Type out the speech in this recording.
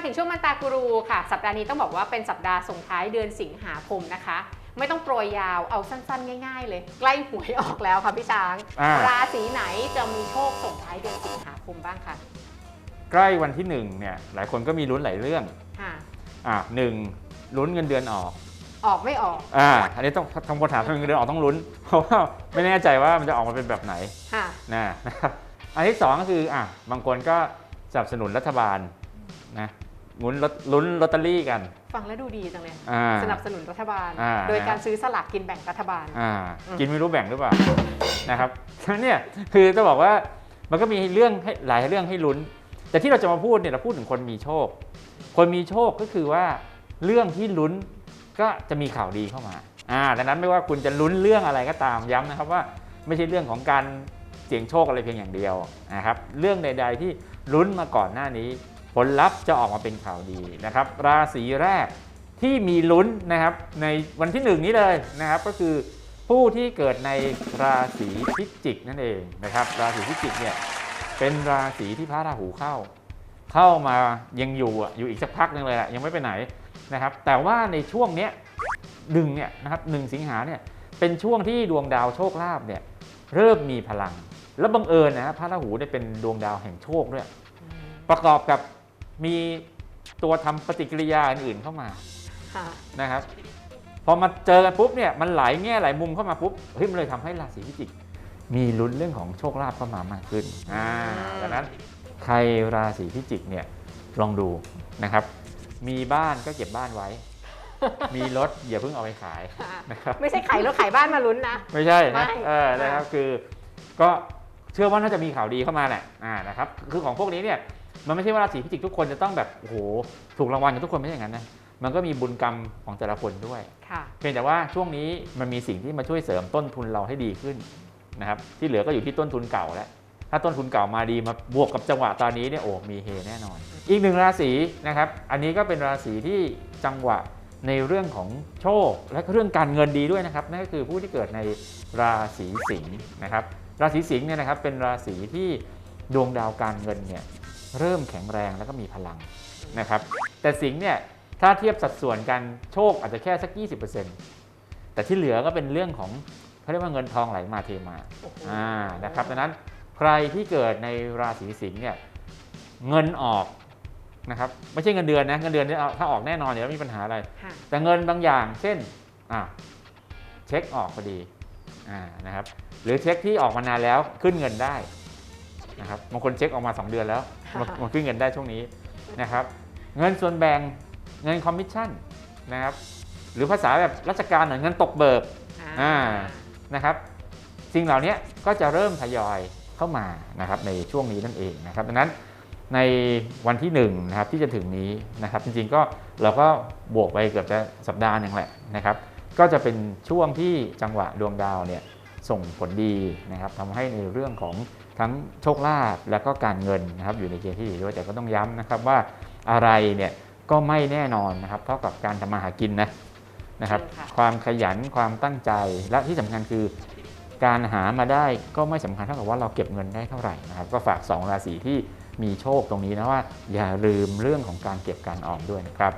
มาถึงช่วงมันตากูรูค่ะ สัปดาห์นี้ต้องบอกว่าเป็นสัปดาห์ส่งท้ายเดือนสิงหาคมนะคะ ไม่ต้องโปรยยาวเอาสั้นๆ ง่ายๆ เลย ใกล้หวยออกแล้วค่ะพี่ช้าง อ่า ราศีไหนจะมีโชคส่งท้ายเดือนสิงหาคมบ้างคะใกล้วันที่หนึ่งเนี่ยหลายคนก็มีลุ้นหลายเรื่องค่ะอะหนึ่งลุ้นเงินเดือนออกออกไม่ออกอ่าอันนี้ต้องทำคำถามทำเงินเดือนออกต้องลุ้น เพราะว่าไม่แน่ใจว่ามันจะออกมาเป็นแบบไหนค่ะนะนะครับอันที่สองก็คืออะบางคนก็สนับสนุนรัฐบาลนะ ลุ้นลอตลุ้นลอตเตอรี่กัน ฟังแล้วดูดีจังเลยอ่าสนับสนุนรัฐบาลอ่าโดยการซื้อสลากกินแบ่งรัฐบาลอ่าอืมกินไม่รู้แบ่งหรือเปล่านะครับฉะนั้นเนี่ยคือจะบอกว่ามันก็มีเรื่องให้หลายเรื่องให้ลุ้น แต่ที่เราจะมาพูดเนี่ยเราพูดถึงคนมีโชค คนมีโชคก็คือว่าเรื่องที่ลุ้นก็จะมีข่าวดีเข้ามาอ่าดังนั้นไม่ว่าคุณจะลุ้นเรื่องอะไรก็ตามย้ำนะครับว่า ไม่ใช่เรื่องของการเสี่ยงโชคอะไรเพียงอย่างเดียวนะครับเรื่องใด ๆ ที่ลุ้นมาก่อนหน้านี้ ผลลัพธ์จะออกมาเป็นข่าวดีนะครับ ราศีแรกที่มีลุ้นนะครับในวันที่หนึ่งนี้เลยนะครับก็คือผู้ที่เกิดในราศีพิจิกนั่นเองนะครับ ราศีพิจิกเนี่ยเป็นราศีที่พระราหูเข้า เข้ามายังอยู่อะอยู่อีกสักพักหนึงเลยอะยังไม่ไปไหนนะครับ แต่ว่าในช่วงเนี้ยหนึ่งเนี่ยนะครับหนึ่งสิงหาเนี่ยเป็นช่วงที่ดวงดาวโชคลาภเนี่ยเริ่มมีพลัง แล้วบังเอิญนะฮะพระราหูเนี่ยเป็นดวงดาวแห่งโชคด้วย ประกอบกับ มีตัวทำปฏิกิริยาอื่นๆเข้ามาค่ะนะครับพอมาเจอกันปุ๊บเนี่ยมันหลายแง่หลายมุมเข้ามาปุ๊บเฮ้ยมันเลยทำให้ราศีพิจิก มีลุ้นเรื่องของโชคลาภเข้ามามากขึ้นอ่าดังนั้นใครราศีพิจิกเนี่ยลองดูนะครับ มีบ้านก็เก็บบ้านไว้ มีรถอย่าเพิ่งเอาไปขายนะครับไม่ใช่ขายรถขายบ้านมาลุ้นนะ ไม่ใช่ไม่นะเออนะครับคือก็เชื่อว่าน่าจะมีข่าวดีเข้ามาแหละอ่านะครับคือของพวกนี้เนี่ย มันไม่ใช่ว่าราศีพิจิกทุกคนจะต้องแบบโอ้โหถูกรางวัลกันทุกคนไม่ใช่อย่างนั้นนะมันก็มีบุญกรรมของแต่ละคนด้วยค่ะเพียงแต่ว่าช่วงนี้มันมีสิ่งที่มาช่วยเสริมต้นทุนเราให้ดีขึ้นนะครับที่เหลือก็อยู่ที่ต้นทุนเก่าแล้วถ้าต้นทุนเก่ามาดีมาบวกกับจังหวะตอนนี้เนี่ยโอ้มีเฮแน่นอน อีกหนึ่งราศีนะครับ อันนี้ก็เป็นราศีที่จังหวะในเรื่องของโชค และก็เรื่องการเงินดีด้วยนะครับนั่นก็คือผู้ที่เกิดในราศีสิงห์นะครับ ราศีสิงห์เนี่ยนะครับเป็นราศีที่ดวงดาวการเงินเนี่ย เริ่มแข็งแรงแล้วก็มีพลังนะครับแต่สิงห์เนี่ยถ้าเทียบสัดส่วนกันโชคอาจจะแค่สัก 20%แต่ที่เหลือก็เป็นเรื่องของเขาเรียกว่าเงินทองไหลมาเทมาโอ้โหอ่านะครับดังนั้นใครที่เกิดในราศีสิงห์เนี่ยเงินออกนะครับไม่ใช่เงินเดือนนะเงินเดือนเนี่ยเอาถ้าออกแน่นอนเดี๋ยวไม่มีปัญหาอะไรค่ะแต่เงินบางอย่าง เช่นอ่าเช็คออกพอดีอ่านะครับหรือเช็คที่ออกมานานแล้วขึ้นเงินได้ นะครับบางคนเช็คออกมา 2 เดือนแล้วมามาขึ้นเงินได้ช่วงนี้นะครับ เงินส่วนแบ่งเงินคอมมิชชั่นนะครับ หรือภาษาแบบราชการหน่อยเงินตกเบิกอ่านะครับ สิ่งเหล่านี้ก็จะเริ่มทยอยเข้ามานะครับในช่วงนี้นั่นเองนะครับดังนั้นในวันที่1นะครับที่จะถึงนี้นะครับจริงๆก็เราก็บวกไปเกือบจะสัปดาห์หนึ่งแหละนะครับ ก็จะเป็นช่วงที่จังหวะดวงดาวเนี่ย ส่งผลดีนะครับทำให้ในเรื่องของทั้งโชคลาภและก็การเงินนะครับอยู่ในเกณฑ์ที่ดีด้วยแต่ก็ต้องย้ำนะครับว่าอะไรเนี่ยก็ไม่แน่นอนนะครับเท่ากับการทำมาหากินนะนะครับจริงค่ะความขยันความตั้งใจและที่สำคัญคือ การหามาได้ก็ไม่สำคัญเท่ากับว่าเราเก็บเงินได้เท่าไหร่นะครับก็ฝาก 2 ราศีที่มีโชคตรงนี้นะว่า อย่าลืมเรื่องของการเก็บการออมด้วยนะครับ